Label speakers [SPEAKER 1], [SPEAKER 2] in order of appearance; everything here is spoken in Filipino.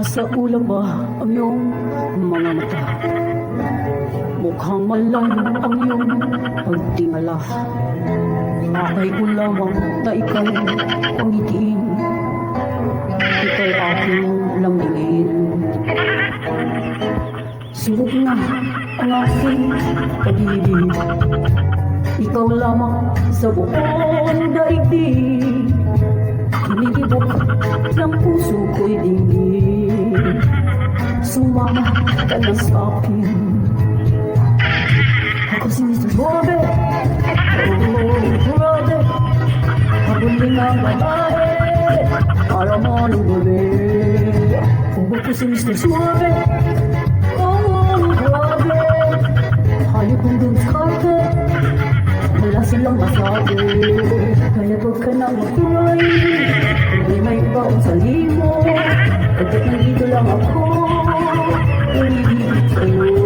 [SPEAKER 1] Sa ulam ba? Ang iyong mga mata? Mukhang malayo ang iyong pagtingala Akay ko lamang na ikaw ang ngitiin Ika'y aking lambingin Subok na ang aking pag-ibig Ikaw lamang sa buong daigdig. Hinigibok ng puso ko'y dinggin Sumama ka na sa akin Ako si Mr. Bobe Oh, brother Ako din ang babae Para gabi Kung ako si Mr. Suave Oh, brother Hayop sa carpet wala silang masabi Kaya huwag ka na mag-cry Hindi may baon sa limo Pagkat nandito lang ako Ulitin sa'yo